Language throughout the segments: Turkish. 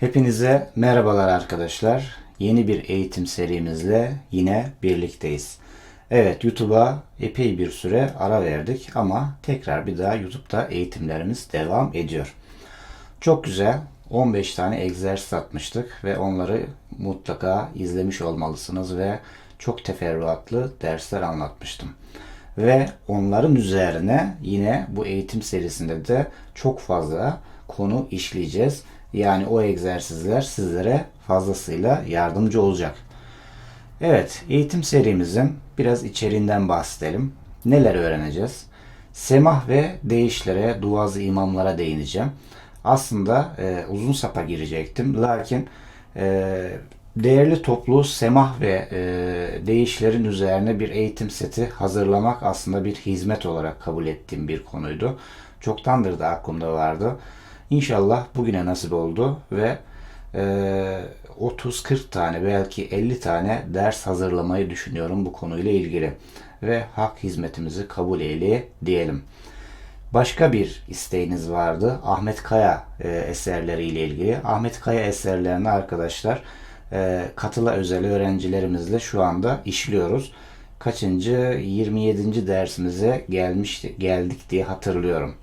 Hepinize merhabalar arkadaşlar. Yeni bir eğitim serimizle yine birlikteyiz. Evet YouTube'a epey bir süre ara verdik ama tekrar bir daha YouTube'da eğitimlerimiz devam ediyor. Çok güzel 15 tane egzersiz atmıştık ve onları mutlaka izlemiş olmalısınız ve çok teferruatlı dersler anlatmıştım. Ve onların üzerine yine bu eğitim serisinde de çok fazla konu işleyeceğiz. Yani o egzersizler sizlere fazlasıyla yardımcı olacak. Evet, eğitim serimizin biraz içeriğinden bahsedelim. Neler öğreneceğiz? Semah ve değişlere, duazı imamlara değineceğim. Aslında e, uzun sapa girecektim. Lakin e, değerli toplu semah ve e, değişlerin üzerine bir eğitim seti hazırlamak aslında bir hizmet olarak kabul ettiğim bir konuydu. Çoktandır da aklımda vardı. İnşallah bugüne nasip oldu ve e, 30-40 tane belki 50 tane ders hazırlamayı düşünüyorum bu konuyla ilgili. Ve hak hizmetimizi kabul eyle diyelim. Başka bir isteğiniz vardı. Ahmet Kaya e, eserleriyle ilgili. Ahmet Kaya eserlerini arkadaşlar e, katıla özel öğrencilerimizle şu anda işliyoruz. Kaçıncı 27. dersimize gelmişti, geldik diye hatırlıyorum.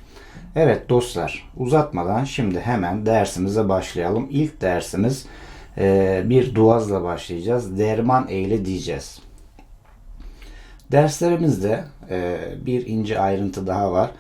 Evet dostlar uzatmadan şimdi hemen dersimize başlayalım. İlk dersimiz e, bir duazla başlayacağız. Derman eyle diyeceğiz. Derslerimizde e, bir ince ayrıntı daha var.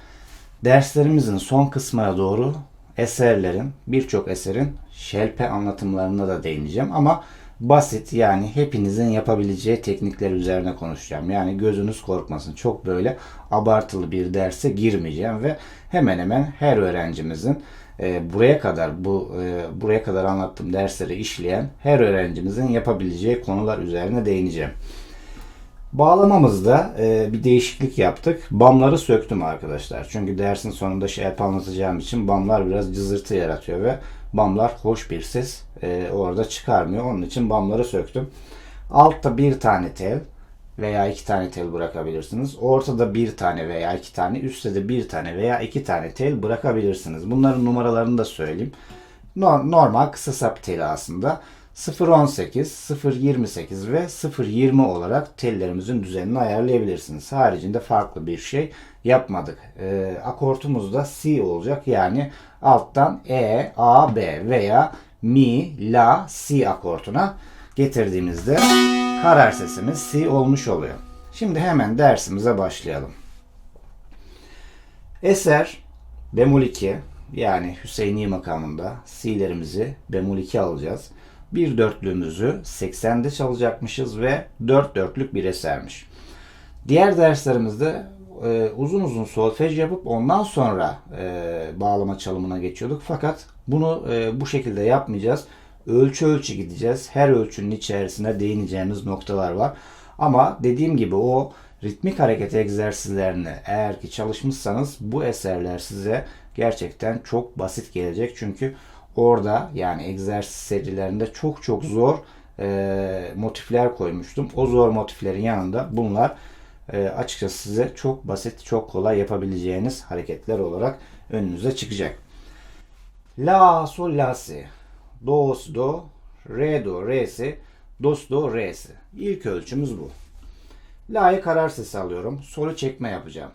Derslerimizin son kısmına doğru eserlerin, birçok eserin şelpe anlatımlarına da değineceğim. Ama basit yani hepinizin yapabileceği teknikler üzerine konuşacağım. Yani gözünüz korkmasın. Çok böyle abartılı bir derse girmeyeceğim ve hemen hemen her öğrencimizin e, buraya kadar bu e, buraya kadar anlattığım dersleri işleyen her öğrencimizin yapabileceği konular üzerine değineceğim. Bağlamamızda e, bir değişiklik yaptık. Bamları söktüm arkadaşlar. Çünkü dersin sonunda şey hep anlatacağım için bamlar biraz cızırtı yaratıyor ve bamlar hoş bir ses e, orada çıkarmıyor. Onun için bamları söktüm. Altta bir tane tel veya iki tane tel bırakabilirsiniz. Ortada bir tane veya iki tane, üstte de bir tane veya iki tane tel bırakabilirsiniz. Bunların numaralarını da söyleyeyim. No- Normal kısa sap teli aslında. 0.18, 0.28 ve 0.20 olarak tellerimizin düzenini ayarlayabilirsiniz. Haricinde farklı bir şey yapmadık. E, akortumuz da C olacak. Yani alttan E, A, B veya Mi, La, Si akortuna getirdiğimizde karar sesimiz C olmuş oluyor. Şimdi hemen dersimize başlayalım. Eser bemol 2 yani Hüseyini makamında C'lerimizi bemol 2 alacağız. Bir dörtlüğümüzü 80'de çalacakmışız ve dört dörtlük bir esermiş. Diğer derslerimizde e, uzun uzun solfej yapıp ondan sonra e, bağlama çalımına geçiyorduk. Fakat bunu e, bu şekilde yapmayacağız. Ölçü ölçü gideceğiz. Her ölçünün içerisine değineceğimiz noktalar var. Ama dediğim gibi o ritmik hareket egzersizlerini eğer ki çalışmışsanız bu eserler size gerçekten çok basit gelecek. Çünkü orada yani egzersiz serilerinde çok çok zor e, motifler koymuştum. O zor motiflerin yanında bunlar e, açıkçası size çok basit, çok kolay yapabileceğiniz hareketler olarak önünüze çıkacak. La, sol, la, si. Do, do, re, do, re, si. Do, si, do, re, si. İlk ölçümüz bu. La'yı karar sesi alıyorum. Sol'u çekme yapacağım.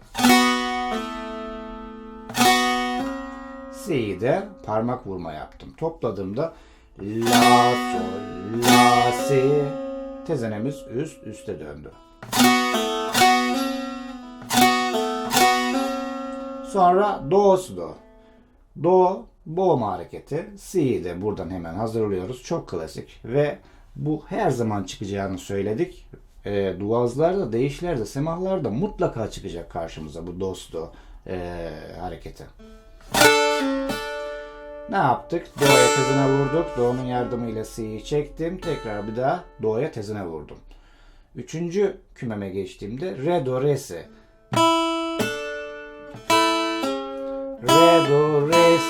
Si'yi de parmak vurma yaptım. Topladığımda La, Sol, La, Si. Tezenemiz üst üste döndü. Sonra Do, Si, Do. Do, boğma hareketi. Si'yi de buradan hemen hazırlıyoruz. Çok klasik ve bu her zaman çıkacağını söyledik. E, duazlarda, değişlerde, semahlarda mutlaka çıkacak karşımıza bu dosto e, hareketi. Ne yaptık? Do'ya tezine vurduk. Do'nun yardımıyla Si'yi çektim. Tekrar bir daha Do'ya tezine vurdum. Üçüncü kümeme geçtiğimde Re, Do, Re,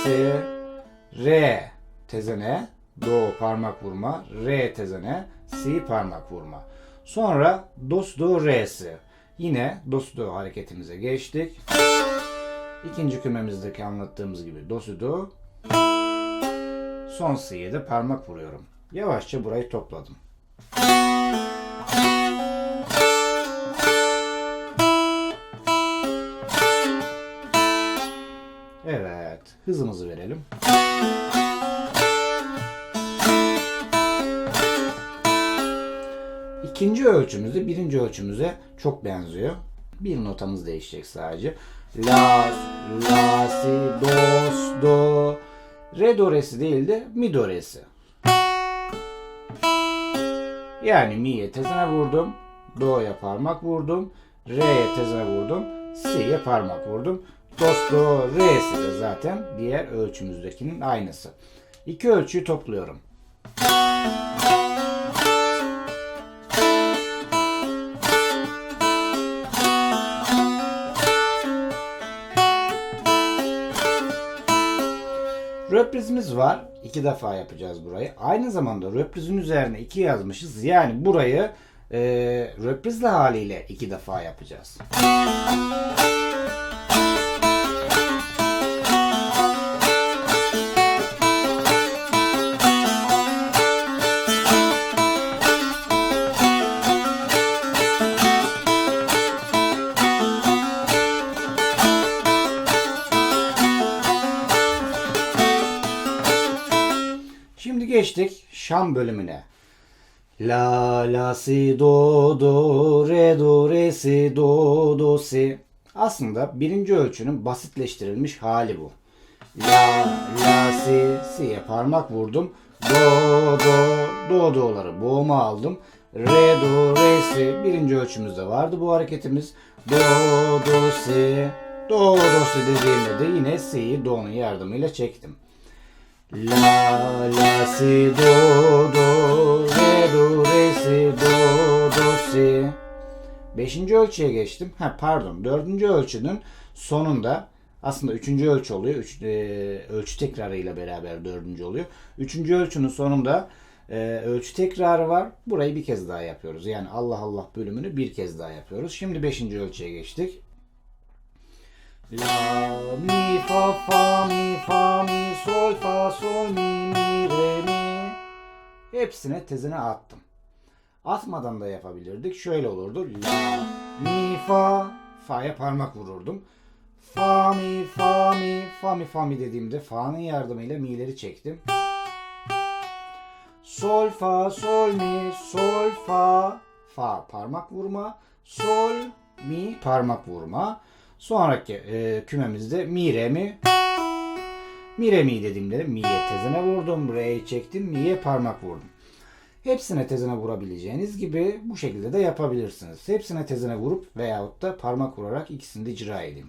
Si. Re tezene. Do parmak vurma. Re tezene. Si parmak vurma. Sonra dos do re si. Yine dos do hareketimize geçtik. İkinci kümemizdeki anlattığımız gibi do si do. Son si'ye de parmak vuruyorum. Yavaşça burayı topladım. Evet, hızımızı verelim. İkinci ölçümüzde birinci ölçümüze çok benziyor. Bir notamız değişecek sadece. La, la, si, do, do. Re do resi değil de mi do resi. Yani mi'ye tezene vurdum. Do'ya parmak vurdum. Re'ye tezene vurdum. Si'ye parmak vurdum. Dos, do, re'si de zaten diğer ölçümüzdekinin aynısı. İki ölçüyü topluyorum. Röprizimiz var. İki defa yapacağız burayı. Aynı zamanda röprizin üzerine iki yazmışız. Yani burayı e, röprizli haliyle iki defa yapacağız. Şam bölümüne. La, la, si, do, do, re, do, re, si, do, do, si. Aslında birinci ölçünün basitleştirilmiş hali bu. La, la, si, si'ye parmak vurdum. Do, do, do, do'ları boğuma aldım. Re, do, re, si. Birinci ölçümüzde vardı bu hareketimiz. Do, do, si. Do, do, si dediğimde de yine si'yi do'nun yardımıyla çektim. La la si do do re do re si do do si. Beşinci ölçüye geçtim. Ha pardon. Dördüncü ölçünün sonunda aslında üçüncü ölçü oluyor. Üç, e, ölçü tekrarıyla beraber dördüncü oluyor. Üçüncü ölçünün sonunda e, ölçü tekrarı var. Burayı bir kez daha yapıyoruz. Yani Allah Allah bölümünü bir kez daha yapıyoruz. Şimdi beşinci ölçüye geçtik. La, mi, fa, fa, mi, fa, sol, fa, sol, mi, mi, re, mi. Hepsine tezine attım. Atmadan da yapabilirdik. Şöyle olurdu. La, mi, fa, fa'ya parmak vururdum. Fa, mi, fa, mi, fa, mi, fa, mi dediğimde fa'nın yardımıyla mi'leri çektim. Sol, fa, sol, mi, sol, fa, fa parmak vurma. Sol, mi parmak vurma. Sonraki e, kümemizde mi re mi mi re mi dediğimde mi'ye tezene vurdum. Re'yi çektim. Mi'ye parmak vurdum. Hepsine tezene vurabileceğiniz gibi bu şekilde de yapabilirsiniz. Hepsine tezene vurup veyahut da parmak vurarak ikisini de icra edin.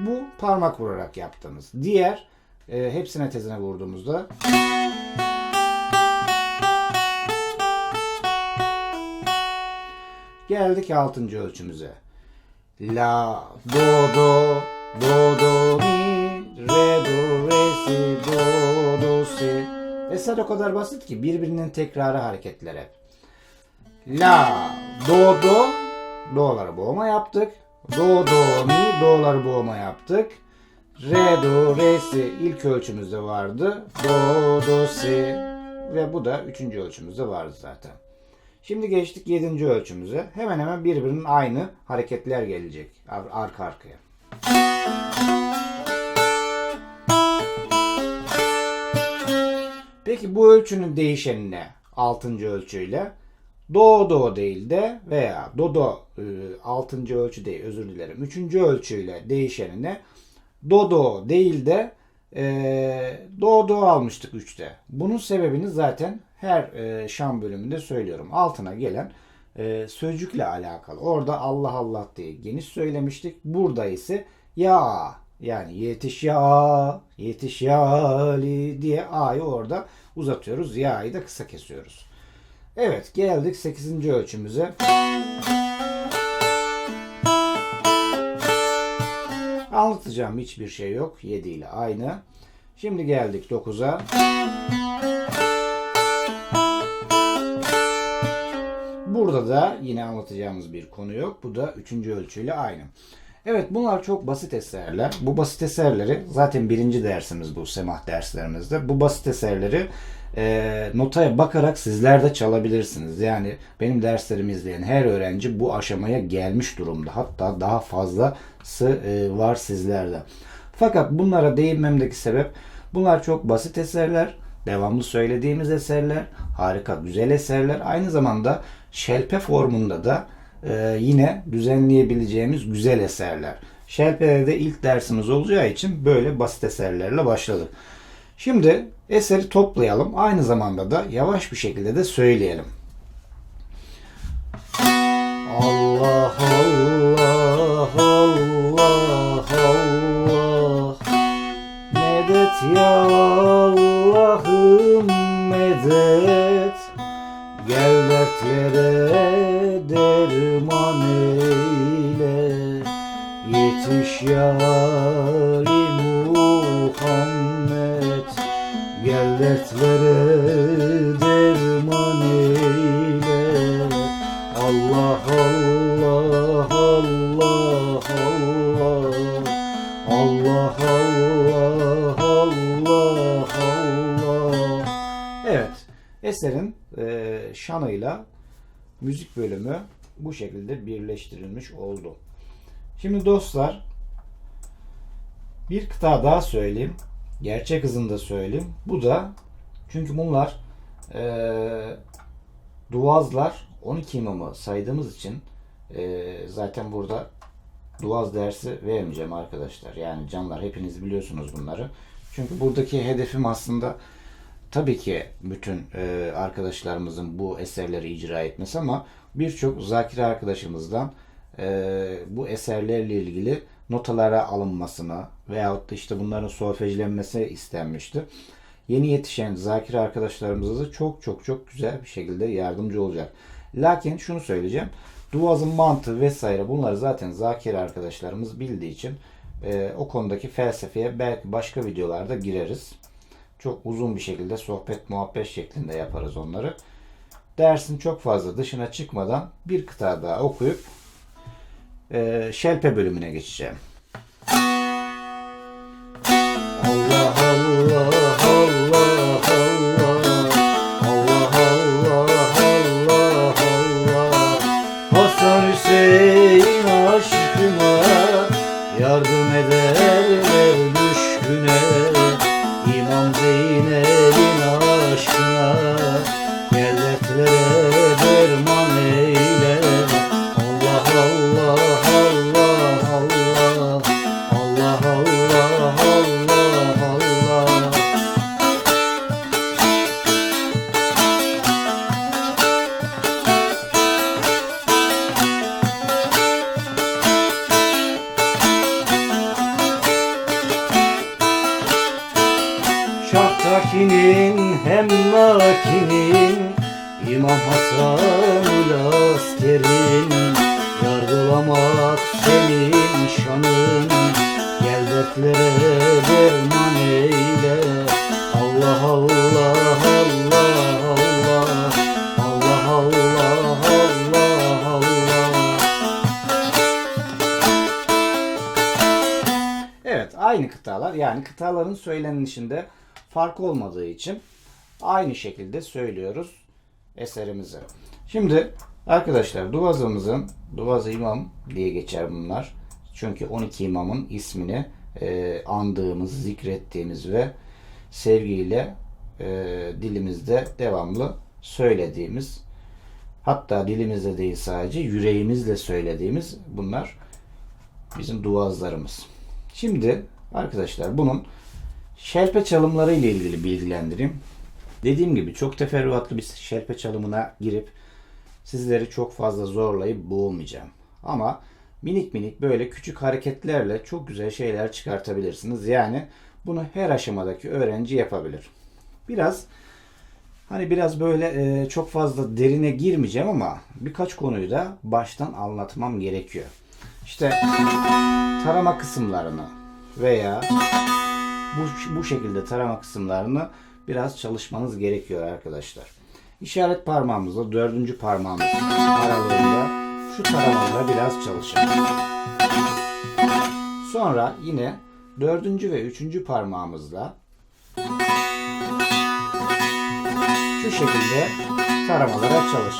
Bu parmak vurarak yaptığımız. Diğer e, hepsine tezene vurduğumuzda Geldik 6. ölçümüze. La, do, do, do, do, mi, re, do, re, si, do, do, si. Eser o kadar basit ki birbirinin tekrarı hareketler hep. La, do, do, do'ları boğma yaptık. Do, do, mi, do'ları boğma yaptık. Re, do, re, si ilk ölçümüzde vardı. Do, do, si ve bu da üçüncü ölçümüzde vardı zaten. Şimdi geçtik 7. ölçümüze. Hemen hemen birbirinin aynı hareketler gelecek ar- arka arkaya. Peki bu ölçünün değişeni ne? 6. ölçüyle do do değil de veya do do 6. ölçü değil özür dilerim. 3. ölçüyle değişeni ne? Do do değil de e, do do almıştık 3'te. Bunun sebebini zaten her e, Şam bölümünde söylüyorum. Altına gelen e, sözcükle alakalı. Orada Allah Allah diye geniş söylemiştik. Burada ise ya yani yetiş ya yetiş ya Ali diye A'yı orada uzatıyoruz. Ya'yı da kısa kesiyoruz. Evet geldik 8. ölçümüze. Anlatacağım hiçbir şey yok. 7 ile aynı. Şimdi geldik 9'a. Burada da yine anlatacağımız bir konu yok. Bu da üçüncü ölçüyle aynı. Evet bunlar çok basit eserler. Bu basit eserleri zaten birinci dersimiz bu semah derslerimizde. Bu basit eserleri e, notaya bakarak sizler de çalabilirsiniz. Yani benim derslerimi izleyen her öğrenci bu aşamaya gelmiş durumda. Hatta daha fazlası e, var sizlerde. Fakat bunlara değinmemdeki sebep bunlar çok basit eserler. Devamlı söylediğimiz eserler. Harika, güzel eserler. Aynı zamanda şelpe formunda da e, yine düzenleyebileceğimiz güzel eserler. Şelpe'de de ilk dersimiz olacağı için böyle basit eserlerle başladık. Şimdi eseri toplayalım. Aynı zamanda da yavaş bir şekilde de söyleyelim. Allah Allah Allah Allah Medet ya medet Gel dertlere derman eyle. Yetiş ya şanıyla müzik bölümü bu şekilde birleştirilmiş oldu. Şimdi dostlar bir kıta daha söyleyeyim. Gerçek hızında söyleyeyim. Bu da çünkü bunlar eee Duazlar 12 imamı saydığımız için eee, zaten burada Duaz dersi vermeyeceğim arkadaşlar. Yani canlar hepiniz biliyorsunuz bunları. Çünkü buradaki hedefim aslında tabii ki bütün eee, arkadaşlarımızın bu eserleri icra etmesi ama birçok zakire arkadaşımızdan eee, bu eserlerle ilgili notalara alınmasını veyahut da işte bunların solfejlenmesi istenmişti. Yeni yetişen zakir arkadaşlarımıza da çok çok çok güzel bir şekilde yardımcı olacak. Lakin şunu söyleyeceğim. Duazın mantığı vesaire bunları zaten zakir arkadaşlarımız bildiği için e, o konudaki felsefeye belki başka videolarda gireriz. Çok uzun bir şekilde sohbet muhabbet şeklinde yaparız onları. Dersin çok fazla dışına çıkmadan bir kıta daha okuyup e, şelpe bölümüne geçeceğim. Dertlere derman eyle Allah Allah Allah Allah Allah Allah Allah Allah Evet aynı kıtalar yani kıtaların söylenişinde fark olmadığı için aynı şekilde söylüyoruz eserimizi. Şimdi arkadaşlar Duvazımızın Duvaz İmam diye geçer bunlar. Çünkü 12 imamın ismini e, andığımız, zikrettiğimiz ve sevgiyle e, dilimizde devamlı söylediğimiz hatta dilimizde değil sadece yüreğimizle söylediğimiz bunlar bizim duazlarımız. Şimdi arkadaşlar bunun şelpe çalımları ile ilgili bilgilendireyim. Dediğim gibi çok teferruatlı bir şelpe çalımına girip sizleri çok fazla zorlayıp boğmayacağım. Ama minik minik böyle küçük hareketlerle çok güzel şeyler çıkartabilirsiniz. Yani bunu her aşamadaki öğrenci yapabilir. Biraz hani biraz böyle e, çok fazla derine girmeyeceğim ama birkaç konuyu da baştan anlatmam gerekiyor. İşte tarama kısımlarını veya bu, bu şekilde tarama kısımlarını biraz çalışmanız gerekiyor arkadaşlar. İşaret parmağımızla dördüncü parmağımız aralığında şu taramalara biraz çalışalım. Sonra yine dördüncü ve üçüncü parmağımızla şu şekilde taramalara çalış.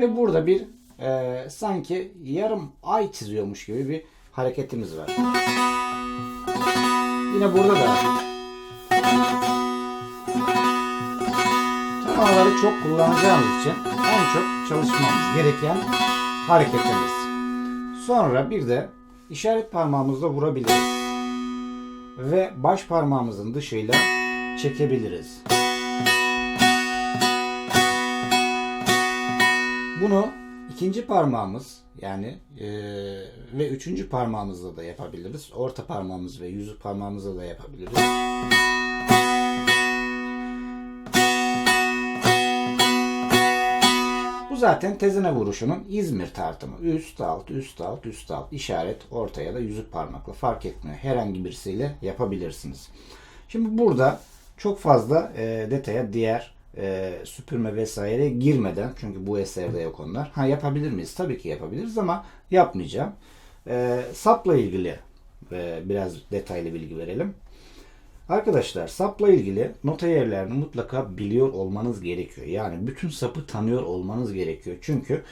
Ve burada bir e, sanki yarım ay çiziyormuş gibi bir hareketimiz var. Yine burada da taramaları çok kullanacağımız için en çok çalışmamız gereken hareketimiz. Sonra bir de işaret parmağımızla vurabiliriz. Ve baş parmağımızın dışıyla çekebiliriz. Bunu ikinci parmağımız yani eee, ve üçüncü parmağımızla da yapabiliriz. Orta parmağımız ve yüzük parmağımızla da yapabiliriz. Zaten tezene vuruşunun İzmir tartımı. Üst alt, üst alt, üst alt, işaret ortaya da yüzük parmakla fark etmiyor. Herhangi birisiyle yapabilirsiniz. Şimdi burada çok fazla e, detaya diğer e, süpürme vesaire girmeden çünkü bu eserde yok onlar. Ha yapabilir miyiz? Tabii ki yapabiliriz ama yapmayacağım. E, sapla ilgili e, biraz detaylı bilgi verelim. Arkadaşlar sapla ilgili nota yerlerini mutlaka biliyor olmanız gerekiyor. Yani bütün sapı tanıyor olmanız gerekiyor. Çünkü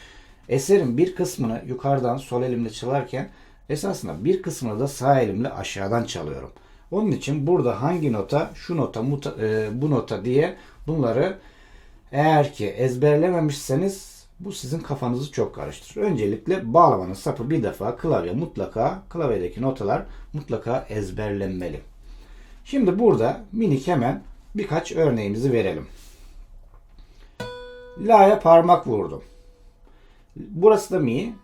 eserin bir kısmını yukarıdan sol elimle çalarken esasında bir kısmını da sağ elimle aşağıdan çalıyorum. Onun için burada hangi nota, şu nota, e, bu nota diye bunları eğer ki ezberlememişseniz bu sizin kafanızı çok karıştırır. Öncelikle bağlamanın sapı bir defa klavye mutlaka klavyedeki notalar mutlaka ezberlenmeli. Şimdi burada minik hemen birkaç örneğimizi verelim. La'ya parmak vurdum. Burası da mi.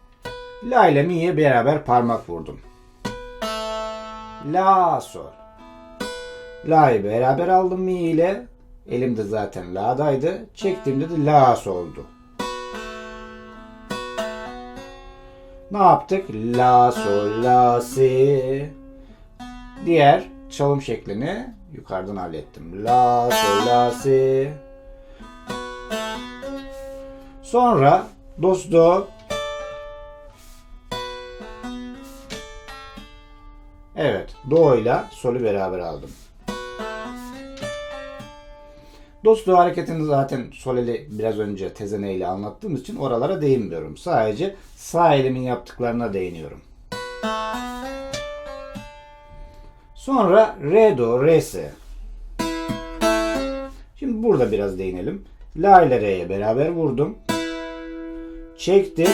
La ile mi'ye beraber parmak vurdum. La sol. La'yı beraber aldım mi ile. Elimde zaten la'daydı. Çektiğimde de la soldu. Ne yaptık? La sol la si. Diğer çalım şeklini yukarıdan hallettim. La sol la si. Sonra dos do. Evet, do ile solü beraber aldım. Dos do hareketini zaten sol eli biraz önce tezene ile anlattığım için oralara değinmiyorum. Sadece sağ elimin yaptıklarına değiniyorum. Sonra re do re si. Şimdi burada biraz değinelim. La ile re'ye beraber vurdum. Çektim.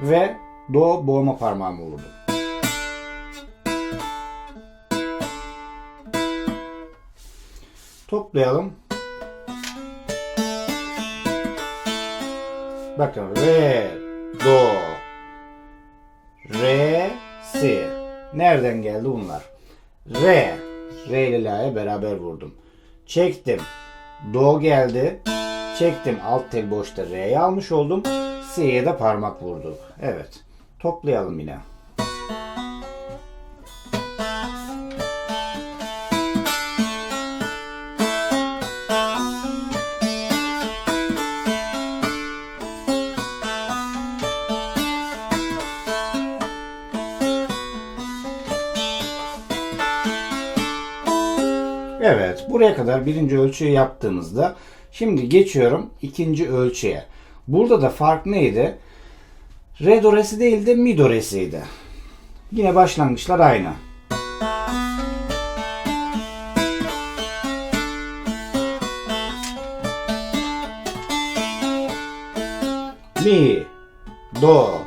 Ve do boğma parmağımı vurdum. Toplayalım. Bakın re, do, re, si. Nereden geldi bunlar? Re, re ile la'ya beraber vurdum. Çektim. Do geldi. Çektim alt tel boşta re'yi almış oldum. Si'ye de parmak vurduk. Evet. Toplayalım yine. Buraya kadar birinci ölçüyü yaptığımızda şimdi geçiyorum ikinci ölçüye. Burada da fark neydi? Re do resi değil de mi do resiydi. Yine başlangıçlar aynı. Mi, do,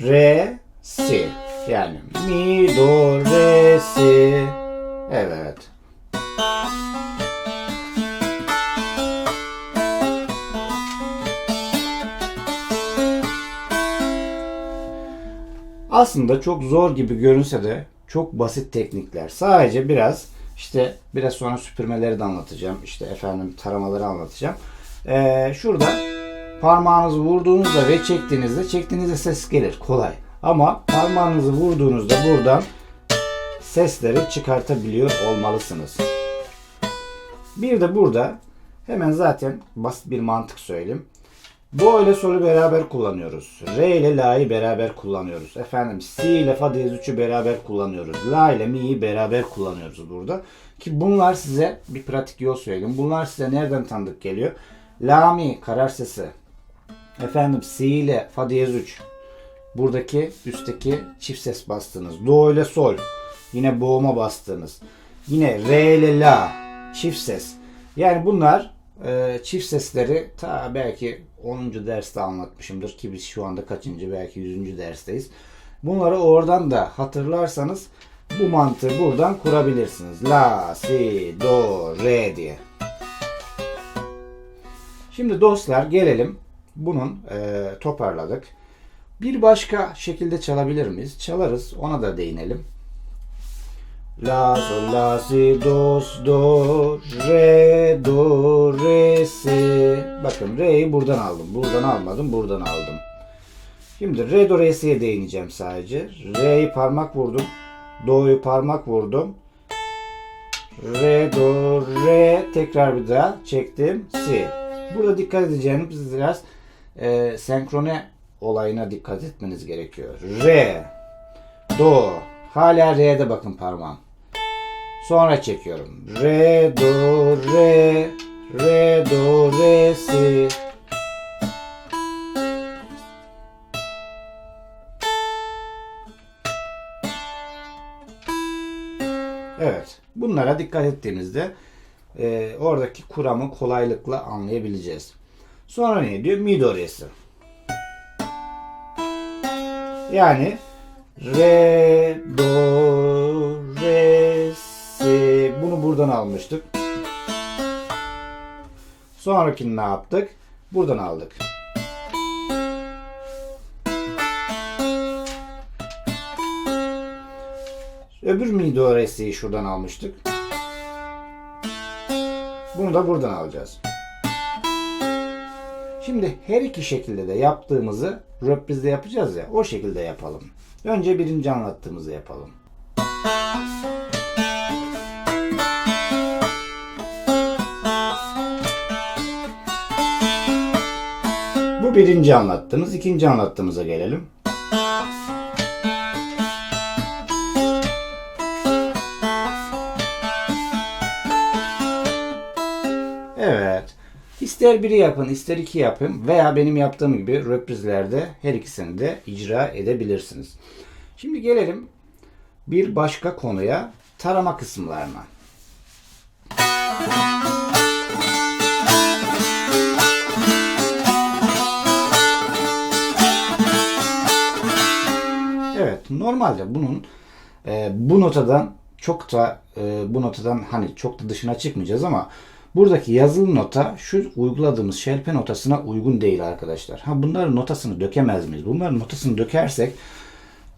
re, si. Yani mi, do, re, si. Evet. Aslında çok zor gibi görünse de çok basit teknikler. Sadece biraz işte biraz sonra süpürmeleri de anlatacağım. İşte efendim taramaları anlatacağım. Ee, şurada parmağınızı vurduğunuzda ve çektiğinizde çektiğinizde ses gelir kolay. Ama parmağınızı vurduğunuzda buradan sesleri çıkartabiliyor olmalısınız. Bir de burada hemen zaten basit bir mantık söyleyeyim. Do ile sol'ü beraber kullanıyoruz. Re ile la'yı beraber kullanıyoruz. Efendim si ile fa diyez 3'ü beraber kullanıyoruz. La ile mi'yi beraber kullanıyoruz burada. Ki bunlar size bir pratik yol söyleyeyim. Bunlar size nereden tanıdık geliyor? La mi karar sesi. Efendim si ile fa diyez 3. Buradaki üstteki çift ses bastığınız. Do ile sol. Yine boğuma bastığınız. Yine re ile la. Çift ses. Yani bunlar e, çift sesleri ta belki 10. derste anlatmışımdır ki biz şu anda kaçıncı belki 100. dersteyiz. Bunları oradan da hatırlarsanız bu mantığı buradan kurabilirsiniz. La, si, do, re diye. Şimdi dostlar gelelim. Bunun e, toparladık. Bir başka şekilde çalabilir miyiz? Çalarız. Ona da değinelim. La, sol, la, si, do, do, re, do, re, si. Bakın re'yi buradan aldım. Buradan almadım. Buradan aldım. Şimdi re, do, re, si'ye değineceğim sadece. Re'yi parmak vurdum. Do'yu parmak vurdum. Re, do, re. Tekrar bir daha çektim. Si. Burada dikkat edeceğiniz biraz e, senkrone olayına dikkat etmeniz gerekiyor. Re, do. Hala re'de bakın parmağım. Sonra çekiyorum. Re, do, re, re, do, re, si. Evet. Bunlara dikkat ettiğimizde e, oradaki kuramı kolaylıkla anlayabileceğiz. Sonra ne diyor? Mi do re'si. Yani re, do, re, si. Bunu buradan almıştık. Sonrakini ne yaptık? Buradan aldık. Öbür mi do re si'yi şuradan almıştık. Bunu da buradan alacağız. Şimdi her iki şekilde de yaptığımızı röprizde yapacağız ya o şekilde yapalım. Önce birinci anlattığımızı yapalım. Bu birinci anlattığımız. ikinci anlattığımıza gelelim. İster biri yapın, ister iki yapın veya benim yaptığım gibi röprizlerde her ikisini de icra edebilirsiniz. Şimdi gelelim bir başka konuya, tarama kısımlarına. Evet, normalde bunun e, bu notadan çok da e, bu notadan hani çok da dışına çıkmayacağız ama buradaki yazılı nota şu uyguladığımız şerpe notasına uygun değil arkadaşlar. Ha bunların notasını dökemez miyiz? Bunların notasını dökersek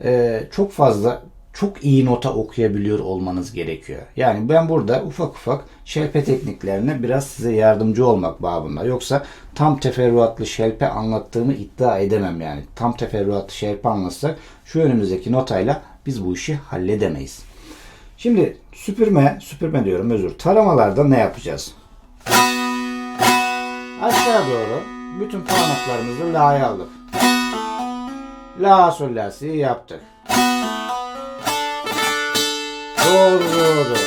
e, çok fazla çok iyi nota okuyabiliyor olmanız gerekiyor. Yani ben burada ufak ufak şelpe tekniklerine biraz size yardımcı olmak babında. Yoksa tam teferruatlı şelpe anlattığımı iddia edemem yani. Tam teferruatlı şelpe anlatsak şu önümüzdeki notayla biz bu işi halledemeyiz. Şimdi süpürme, süpürme diyorum özür. Taramalarda ne yapacağız? Aşağı doğru bütün parmaklarımızı la'ya aldık. La sol la si yaptık. Doğru doğru.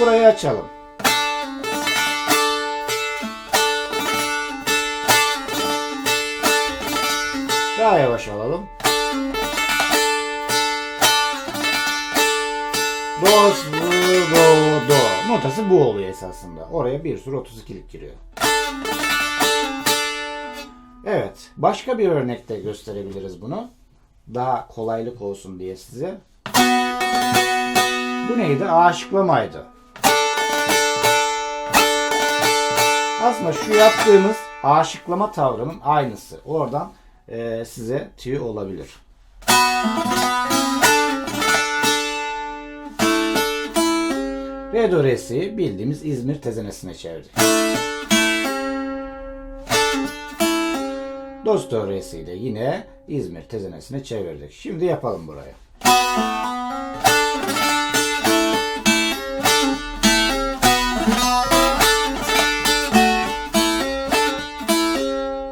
Burayı açalım. Daha yavaş alalım. Do, do, do. Notası bu oluyor esasında. Oraya bir sürü 32'lik giriyor. Evet. Başka bir örnekte gösterebiliriz bunu. Daha kolaylık olsun diye size. Bu neydi? Aşıklamaydı. Aslında şu yaptığımız aşıklama tavrının aynısı. Oradan e, size tüy olabilir. Re döresi bildiğimiz İzmir tezenesine çevirdik. Dost döresi de yine İzmir tezenesine çevirdik. Şimdi yapalım burayı.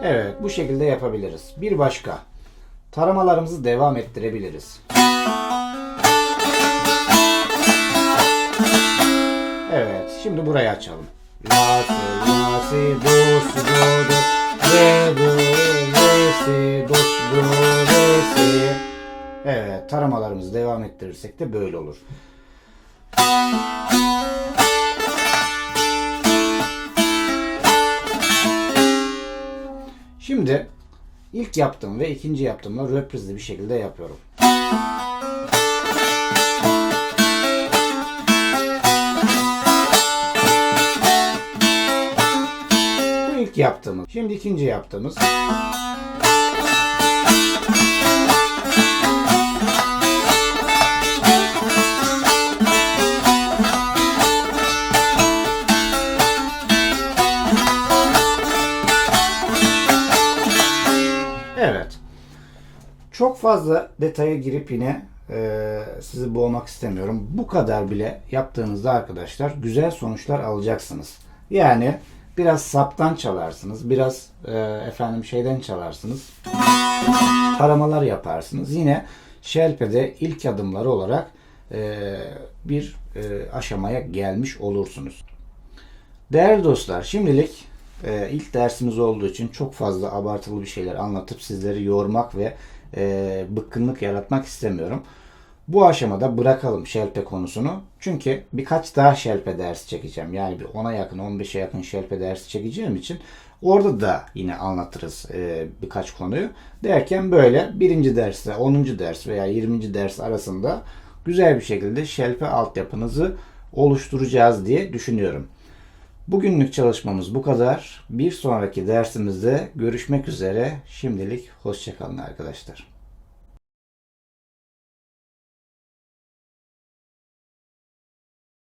Evet bu şekilde yapabiliriz. Bir başka taramalarımızı devam ettirebiliriz. Şimdi burayı açalım. La, si, la, si, do, si, do, do, re, do, re, si, do, si, do, re, si. Evet, taramalarımızı devam ettirirsek de böyle olur. Şimdi ilk yaptığım ve ikinci yaptığımla röprizli bir şekilde yapıyorum. İlk yaptığımız. Şimdi ikinci yaptığımız. Evet. Çok fazla detaya girip yine e, sizi boğmak istemiyorum. Bu kadar bile yaptığınızda arkadaşlar güzel sonuçlar alacaksınız. Yani biraz saptan çalarsınız, biraz e, efendim şeyden çalarsınız. Taramalar yaparsınız. Yine şelpede ilk adımları olarak e, bir e, aşamaya gelmiş olursunuz. Değerli dostlar, şimdilik e, ilk dersimiz olduğu için çok fazla abartılı bir şeyler anlatıp sizleri yormak ve e, bıkkınlık yaratmak istemiyorum. Bu aşamada bırakalım şelpe konusunu. Çünkü birkaç daha şelpe dersi çekeceğim. Yani bir 10'a yakın, 15'e yakın şelpe dersi çekeceğim için orada da yine anlatırız e, birkaç konuyu. Derken böyle birinci derste, 10. ders veya 20. ders arasında güzel bir şekilde şelpe altyapınızı oluşturacağız diye düşünüyorum. Bugünlük çalışmamız bu kadar. Bir sonraki dersimizde görüşmek üzere. Şimdilik hoşçakalın arkadaşlar.